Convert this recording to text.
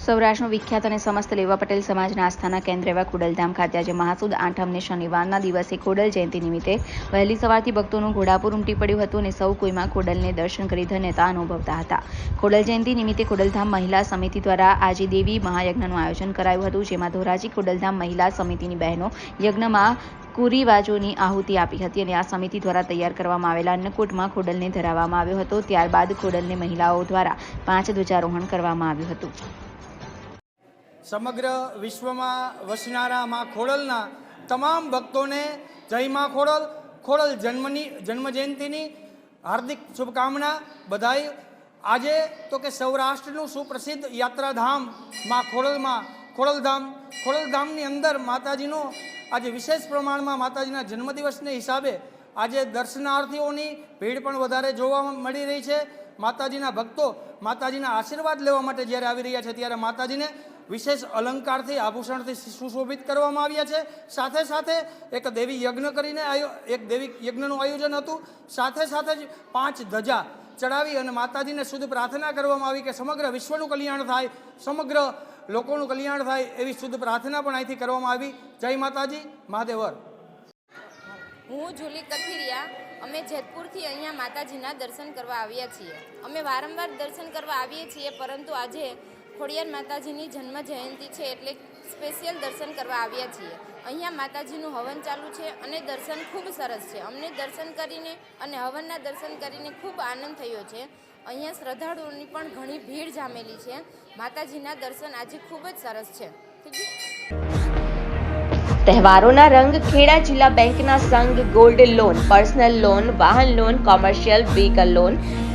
સૌરાષ્ટ્રનું વિખ્યાત અને સમસ્ત લેવા પટેલ સમાજના આસ્થાના કેન્દ્ર એવા ખોડલધામ ખાતે આજે મહાસુદ આઠમને શનિવારના દિવસે ખોડલ જયંતિ નિમિત્તે વહેલી સવારથી ભક્તોનું ઘોડાપુર ઉમટી પડ્યું હતું અને સૌ કોઈમાં ખોડલને દર્શન કરી ધન્યતા અનુભવતા હતા. ખોડલ જયંતિ નિમિત્તે ખોડલધામ મહિલા સમિતિ દ્વારા આજે દેવી મહાયજ્ઞનું આયોજન કરાયું હતું, જેમાં ધોરાજી ખોડલધામ મહિલા સમિતિની બહેનો યજ્ઞમાં કુરીવાજોની આહુતિ આપી હતી અને આ સમિતિ દ્વારા તૈયાર કરવામાં આવેલા અન્નકૂટમાં ખોડલને ધરાવવામાં આવ્યો હતો. ત્યારબાદ ખોડલને મહિલાઓ દ્વારા પાંચ ધ્વજારોહણ કરવામાં આવ્યું હતું. સમગ્ર વિશ્વમાં વસનારા મા ખોડલના તમામ ભક્તોને જય મા ખોડલ. ખોડલ જન્મની જન્મ જયંતિની હાર્દિક શુભકામના બધાય. આજે તો કે સૌરાષ્ટ્રનું સુપ્રસિદ્ધ યાત્રાધામમાં ખોડલમાં, ખોડલધામ. ખોડલધામની અંદર માતાજીનો આજે વિશેષ પ્રમાણમાં માતાજીના જન્મદિવસને હિસાબે આજે દર્શનાર્થીઓની ભીડ પણ વધારે જોવા મળી રહી છે. માતાજીના ભક્તો માતાજીના આશીર્વાદ લેવા માટે જ્યારે આવી રહ્યા છે, ત્યારે માતાજીને વિશેષ અલંકારથી, આભૂષણથી સુશોભિત કરવામાં આવ્યા છે. સાથે સાથે એક દેવી યજ્ઞ કરીને એક દેવી યજ્ઞનું આયોજન હતું. સાથે સાથે જ પાંચ ધજા ચડાવી અને માતાજીને શુદ્ધ પ્રાર્થના કરવામાં આવી કે સમગ્ર વિશ્વનું કલ્યાણ થાય, સમગ્ર લોકોનું કલ્યાણ થાય એવી શુદ્ધ પ્રાર્થના પણ અહીંથી કરવામાં આવી. જય માતાજી, મહાદેવર. હું જુલી કથિરિયા અમે જેતપુરથી અહીંયા માતાજીના દર્શન કરવા આવ્યા છીએ. અમે વારંવાર દર્શન કરવા આવીએ છીએ, પરંતુ આજે ખોડિયાર માતાજીની જન્મ જયંતિ છે એટલે સ્પેશિયલ દર્શન કરવા આવ્યા છીએ. અહીંયા માતાજીનું હવન ચાલુ છે અને દર્શન ખૂબ સરસ છે. અમને દર્શન કરીને અને હવનના દર્શન કરીને ખૂબ આનંદ થયો છે. અહીંયા શ્રદ્ધાળુઓની પણ ઘણી ભીડ જામેલી છે. માતાજીના દર્શન આજે ખૂબ જ સરસ છે. તહેવારોના રંગ ખેડા જિલ્લા બેંકના સંઘ ગોલ્ડ લોન, પર્સનલ લોન, વાહન loan, commercial vehicle loan